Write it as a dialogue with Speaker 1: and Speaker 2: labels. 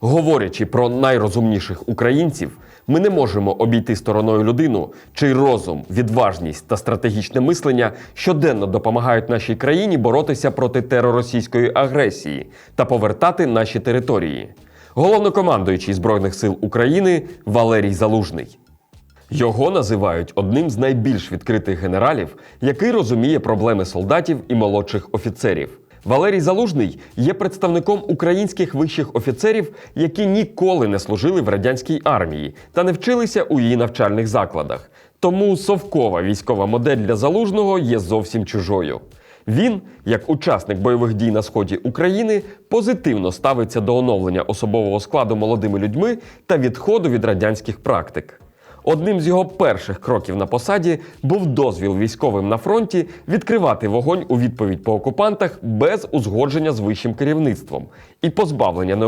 Speaker 1: Говорячи про найрозумніших українців, ми не можемо обійти стороною людину, чий розум, відважність та стратегічне мислення щоденно допомагають нашій країні боротися проти тероросійської агресії та повертати наші території. Головнокомандуючий Збройних сил України Валерій Залужний. Його називають одним з найбільш відкритих генералів, який розуміє проблеми солдатів і молодших офіцерів. Валерій Залужний є представником українських вищих офіцерів, які ніколи не служили в радянській армії та не вчилися у її навчальних закладах. Тому совкова військова модель для залужного є зовсім чужою. Він, як учасник бойових дій на сході України, позитивно ставиться до оновлення особового складу молодими людьми та відходу від радянських практик. Одним з його перших кроків на посаді був дозвіл військовим на фронті відкривати вогонь у відповідь по окупантах без узгодження з вищим керівництвом і позбавлення необхідності